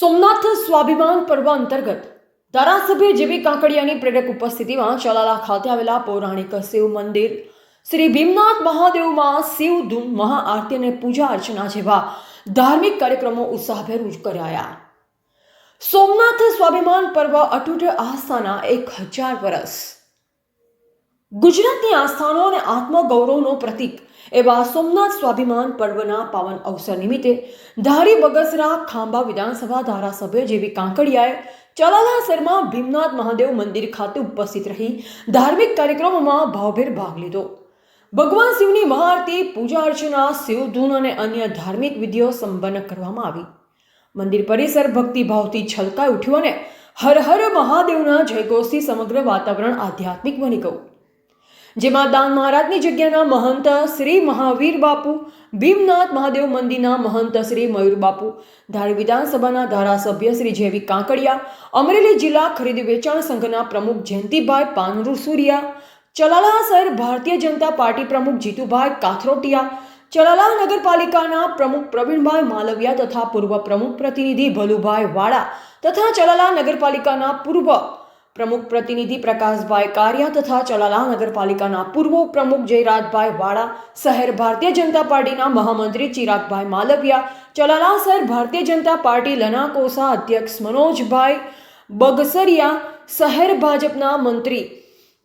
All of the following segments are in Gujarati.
સોમનાથ સ્વાભિમાન પર્વ અંતર્ગત ધારાસભ્ય જેવી કાંકડિયાની પ્રેરક ઉપસ્થિતિમાં ચલાલા ખાતે આવેલા પૌરાણિક શિવ મંદિર, શ્રી ભીમનાથ મહાદેવમાં શિવ ધૂન મહાઆરતી અને પૂજા અર્ચના જેવા ધાર્મિક કાર્યક્રમો ઉત્સાહભેર કરાયા સોમનાથ સ્વાભિમાન પર્વ અતૂટ આસ્થાના એક હજાર વર્ષ ગુજરાતની આસ્થાનો અને આત્મગૌરવનો પ્રતીક એવા સોમનાથ સ્વાભિમાન પર્વના પાવન અવસર નિમિત્તે ધારી બગસરા ખાંભા વિધાનસભા ધારાસભ્ય જેવી કાંકડિયાએ ચલાલાસરમાં ભીમનાથ મહાદેવ મંદિર ખાતે ઉપસ્થિત રહી ધાર્મિક કાર્યક્રમોમાં ભાવભેર ભાગ લીધો. ભગવાન શિવની મહાઆરતી, પૂજા અર્ચના, શિવધૂન અને અન્ય ધાર્મિક વિધિઓ સંપન્ન કરવામાં આવી. મંદિર પરિસર ભક્તિભાવથી છલકાઈ ઉઠ્યું અને હર હર મહાદેવના જયઘોષથી સમગ્ર વાતાવરણ આધ્યાત્મિક બની ગયું. જેમાં દાન મહારાજની જગ્યાના મહંત શ્રી મહાવીર બાપુ, ભીમનાથ મહાદેવ મંદિરના મહંત શ્રી મયુર બાપુ, ધારી વિધાનસભાના ધારાસભ્ય શ્રી જેવી કાંકડિયા, અમરેલી જિલ્લા ખરીદ વેચાણ સંઘના પ્રમુખ જયંતિભાઈ પાનરુ સુરિયા, ચલાલા શહેર ભારતીય જનતા પાર્ટી પ્રમુખ જીતુભાઈ કાથરોટિયા, ચલાલા નગરપાલિકાના પ્રમુખ પ્રવીણભાઈ માલવિયા તથા પૂર્વ પ્રમુખ પ્રતિનિધિ ભલુભાઈ વાળા તથા ચલાલા નગરપાલિકાના પૂર્વ પ્રમુખ પ્રતિનિધિ પ્રકાશભાઈ કારિયા તથા ચલાલા નગરપાલિકાના પૂર્વ પ્રમુખ જયરાજભાઈ વાળા, શહેર ભારતીય જનતા પાર્ટીના મહામંત્રી ચિરાગભાઈ માલવિયા, ચલાલા શહેર ભારતીય જનતા પાર્ટી લના કોસા અધ્યક્ષ મનોજભાઈ બગસરિયા, શહેર ભાજપના મંત્રી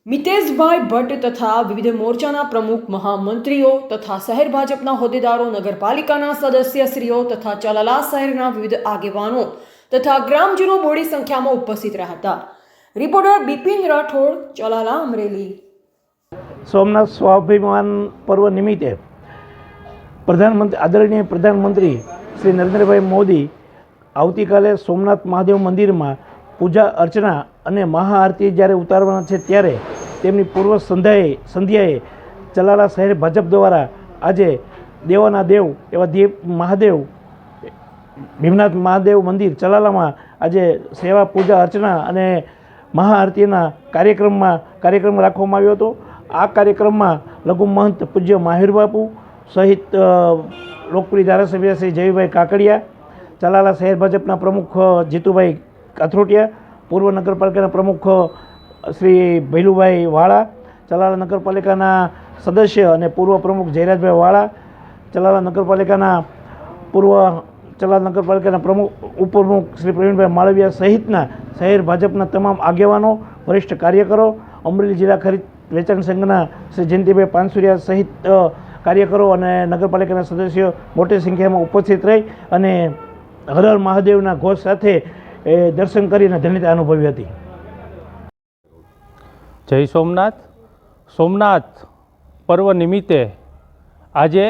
મિતેશભાઈ ભટ્ટ તથા વિવિધ મોરચાના પ્રમુખ મહામંત્રીઓ તથા શહેર ભાજપના હોદ્દેદારો, નગરપાલિકાના સદસ્યશ્રીઓ તથા ચલાલા શહેરના વિવિધ આગેવાનો તથા ગ્રામજનો મોડી સંખ્યામાં ઉપસ્થિત રહ્યા હતા. રિપોર્ટર બિપિન રાઠોડ, ચલાલા અમરેલી. સોમનાથ સ્વાભિમાન પર્વ નિમિત્તે પ્રધાનમંત્રી, આદરણીય પ્રધાનમંત્રી શ્રી નરેન્દ્રભાઈ મોદી આવતીકાલે સોમનાથ મહાદેવ મંદિરમાં પૂજા અર્ચના અને મહાઆરતી જ્યારે ઉતારવાના છે ત્યારે તેમની પૂર્વ સંધ્યાએ સંધ્યાએ ચલાલા શહેર ભાજપ દ્વારા આજે દેવાના દેવ એવા દેવ મહાદેવ, ભીમનાથ મહાદેવ મંદિર ચલાલામાં આજે સેવા પૂજા અર્ચના અને મહાઆરતીના કાર્યક્રમમાં કાર્યક્રમ રાખવામાં આવ્યો હતો. આ કાર્યક્રમમાં લઘુ મહંત પૂજ્ય માહિર બાપુ સહિત લોકપ્રિય ધારાસભ્ય શ્રી જયભાઈ કાકડિયા, ચલાલા શહેર ભાજપના પ્રમુખ જીતુભાઈ કાથરોટિયા પૂર્વ નગરપાલિકાના પ્રમુખ શ્રી ભૈલુભાઈ વાળા, ચલાલા નગરપાલિકાના સદસ્ય અને પૂર્વ પ્રમુખ જયરાજભાઈ વાળા, ચલાલા નગરપાલિકાના પૂર્વ, ચલાલા નગરપાલિકાના પ્રમુખ, ઉપપ્રમુખ શ્રી પ્રવીણભાઈ માળવિયા સહિતના શહેર ભાજપના તમામ આગેવાનો, વરિષ્ઠ કાર્યકરો, અમરેલી જિલ્લા ખરીદ વેચાણ સંઘના શ્રી જયંતિભાઈ પાનસુરિયા સહિત કાર્યકરો અને નગરપાલિકાના સદસ્યો મોટી સંખ્યામાં ઉપસ્થિત રહી અને હર હર મહાદેવના ઘોષ સાથે એ દર્શન કરીને ધન્યતા અનુભવી હતી. જય સોમનાથ. સોમનાથ પર્વ નિમિત્તે આજે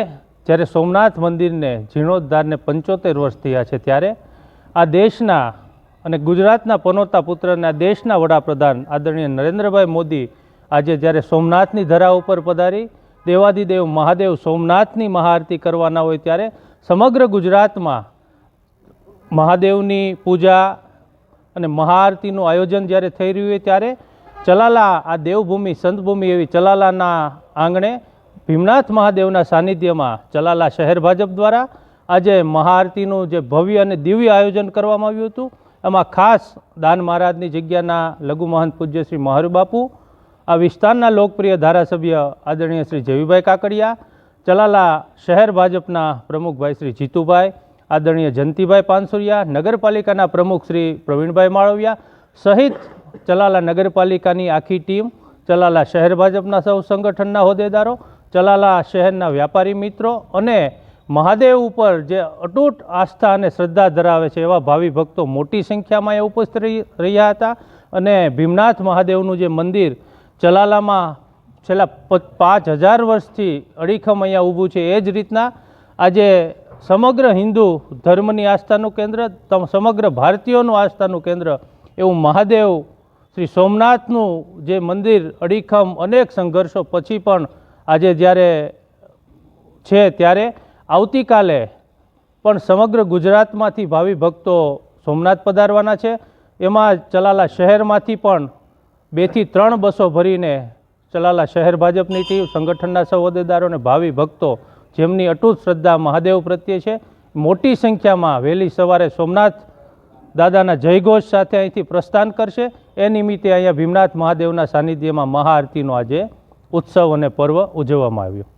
જ્યારે સોમનાથ મંદિરને જીર્ણોદ્ધારને પંચોતેર વર્ષ થયા છે ત્યારે આ દેશના અને ગુજરાતના પનોતા પુત્રના દેશના વડાપ્રધાન આદરણીય નરેન્દ્રભાઈ મોદી આજે જ્યારે સોમનાથની ધરા ઉપર પધારી, દેવાદિદેવ મહાદેવ સોમનાથની મહાઆરતી કરવાના હોય ત્યારે સમગ્ર ગુજરાતમાં મહાદેવની પૂજા અને મહાઆરતીનું આયોજન જ્યારે થઈ રહ્યું હોય ત્યારે ચલાલા, આ દેવભૂમિ, સંતભૂમિ એવી ચલાલાના આંગણે ભીમનાથ મહાદેવના સાનિધ્યમાં ચલાલા શહેર ભાજપ દ્વારા આજે મહાઆરતીનું જે ભવ્ય અને દિવ્ય આયોજન કરવામાં આવ્યું હતું. એમાં ખાસ દાન મહારાજની જગ્યાના લઘુ મહંત પૂજ્ય શ્રી મહાર બાપુ આ વિસ્તારના લોકપ્રિય ધારાસભ્ય આદરણીય શ્રી જેવીભાઈ કાકડિયા, ચલાલા શહેર ભાજપના પ્રમુખભાઈ શ્રી જીતુભાઈ, આદરણીય જંતીભાઈ પાનસુરિયા, નગરપાલિકાના પ્રમુખ શ્રી પ્રવીણભાઈ માળવિયા સહિત ચલાલા નગરપાલિકાની આખી ટીમ, ચલાલા શહેર ભાજપના સૌ સંગઠનના હોદ્દેદારો, ચલાલા શહેરના વ્યાપારી મિત્રો અને મહાદેવ ઉપર જે અટૂટ આસ્થા અને શ્રદ્ધા ધરાવે છે એવા ભાવિ ભક્તો મોટી સંખ્યામાં એ ઉપસ્થિત રહી- રહ્યા હતા. અને ભીમનાથ મહાદેવનું જે મંદિર ચલાલામાં છેલ્લા પાંચ હજાર વર્ષથી અડીખમ અહીંયા ઊભું છે, એ જ રીતના આજે સમગ્ર હિન્દુ ધર્મની આસ્થાનું કેન્દ્ર સમગ્ર ભારતીયોનું આસ્થાનું કેન્દ્ર એવું મહાદેવ શ્રી સોમનાથનું જે મંદિર અડીખમ અનેક સંઘર્ષો પછી પણ આજે જ્યારે છે ત્યારે આવતીકાલે પણ સમગ્ર ગુજરાતમાંથી ભાવિ ભક્તો સોમનાથ પધારવાના છે. એમાં ચલાલા શહેરમાંથી પણ બેથી ત્રણ બસો ભરીને ચલાલા શહેર ભાજપની ટીમ, સંગઠનના સૌ હોદ્દેદારો ભાવિ ભક્તો જેમની અટૂટ શ્રદ્ધા મહાદેવ પ્રત્યે છે. મોટી સંખ્યામાં વહેલી સવારે સોમનાથ દાદાના જયઘોષ સાથે અહીંથી પ્રસ્થાન કરશે. એ નિમિત્તે અહીંયા ભીમનાથ મહાદેવના સાનિધ્યમાં મહાઆરતીનો આજે ઉત્સવ અને પર્વ ઉજવવામાં આવ્યો.